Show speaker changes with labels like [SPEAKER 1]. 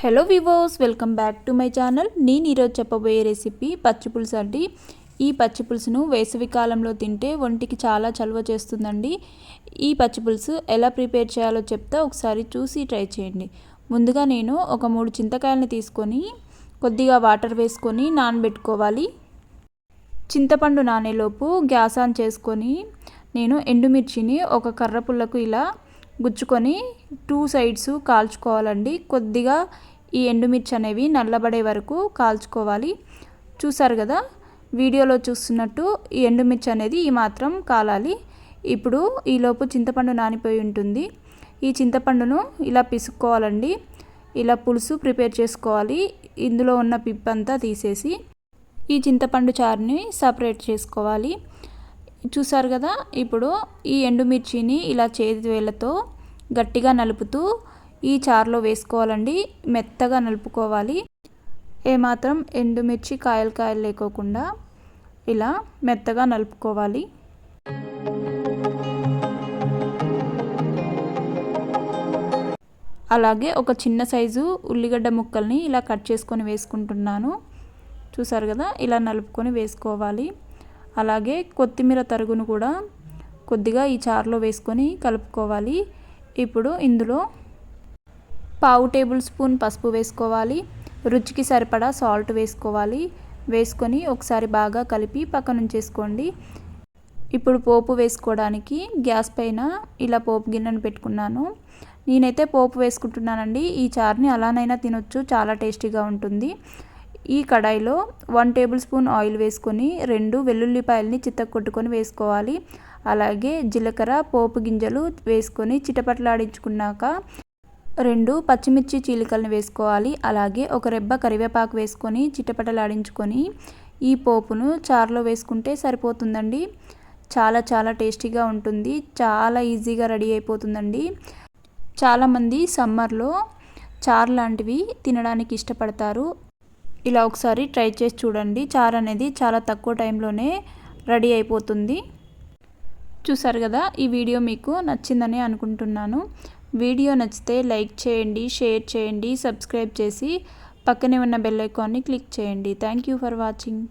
[SPEAKER 1] Hello వివోస్ welcome back to my channel నేను ఈరోజు చెప్పబోయే రెసిపీ పచ్చి పులుసు అండి. ఈ పచ్చి పులుసును తింటే ఒంటికి చాలా చలువ చేస్తుందండి. ఈ పచ్చి పులుసు ఎలా ప్రిపేర్ చేయాలో చెప్తా ఒకసారి చూసి ట్రై చేయండి. ముందుగా నేను ఒక మూడు చింతకాయలని తీసుకొని కొద్దిగా వాటర్ వేసుకొని నానబెట్టుకోవాలి. చింతపండు నానేలోపు గ్యాస్ ఆన్ చేసుకొని నేను ఎండుమిర్చిని ఒక కర్ర పుల్లకు ఇలా గుచ్చుకొని టూ సైడ్స్ కాల్చుకోవాలండి. కొద్దిగా ఈ ఎండుమిర్చి అనేవి నల్లబడే వరకు కాల్చుకోవాలి. చూసారు కదా వీడియోలో చూస్తున్నట్టు ఈ ఎండుమిర్చి అనేది ఈ మాత్రం కాలాలి. ఇప్పుడు ఈలోపు చింతపండు నానిపోయి ఉంటుంది. ఈ చింతపండును ఇలా పిసుక్కోవాలండి. ఇలా పులుసు ప్రిపేర్ చేసుకోవాలి. ఇందులో ఉన్న పిప్పంతా తీసేసి ఈ చింతపండు చారుని సపరేట్ చేసుకోవాలి. చూసారు కదా? ఇప్పుడు ఈ ఎండుమిర్చిని ఇలా చేతి వేళ్ళతో గట్టిగా నలుపుతూ ఈ చారులో వేసుకోవాలండి. మెత్తగా నలుపుకోవాలి. ఏమాత్రం ఎండుమిర్చి కాయలు కాయలు లేకోకుండా ఇలా మెత్తగా నలుపుకోవాలి. అలాగే ఒక చిన్న సైజు ఉల్లిగడ్డ ముక్కల్ని ఇలా కట్ చేసుకొని వేసుకుంటున్నాను. చూసారు కదా? ఇలా నలుపుకొని వేసుకోవాలి. అలాగే కొత్తిమీర తరుగును కూడా కొద్దిగా ఈ చారులో వేసుకొని కలుపుకోవాలి. ఇప్పుడు ఇందులో పావు టేబుల్ స్పూన్ పసుపు వేసుకోవాలి. రుచికి సరిపడా సాల్ట్ వేసుకోవాలి. వేసుకొని ఒకసారి బాగా కలిపి పక్కన ఉంచేసుకోండి. ఇప్పుడు పోపు వేసుకోవడానికి గ్యాస్ పైన ఇలా పోపు గిన్నెను పెట్టుకున్నాను. నేనైతే పోపు వేసుకుంటున్నానండి. ఈ చారుని అలానైనా తినొచ్చు. చాలా టేస్టీగా ఉంటుంది. ఈ కడాయిలో వన్ టేబుల్ స్పూన్ ఆయిల్ వేసుకొని రెండు వెల్లుల్లిపాయలని చిత్త కొట్టుకొని వేసుకోవాలి. అలాగే జీలకర్ర పోపు గింజలు వేసుకొని చిటపట్లాడించుకున్నాక రెండు పచ్చిమిర్చి చీలికలను వేసుకోవాలి. అలాగే ఒక రెబ్బ కరివేపాకు వేసుకొని చిటపటలాడించుకొని ఈ పోపును చారులో వేసుకుంటే సరిపోతుందండి. చాలా చాలా టేస్టీగా ఉంటుంది. చాలా ఈజీగా రెడీ అయిపోతుందండి. చాలామంది సమ్మర్లో చారు లాంటివి తినడానికి ఇష్టపడతారు. ఇలా ఒకసారి ట్రై చేసి చూడండి. చారు అనేది చాలా తక్కువ టైంలోనే రెడీ అయిపోతుంది. చూసారు కదా ఈ వీడియో మీకు నచ్చిందని అనుకుంటున్నాను. వీడియో నచ్చితే లైక్ చేయండి షేర్ చేయండి సబ్స్క్రైబ్ చేసి పక్కనే ఉన్న బెల్ ఐకాన్ని క్లిక్ చేయండి. Thank you for watching.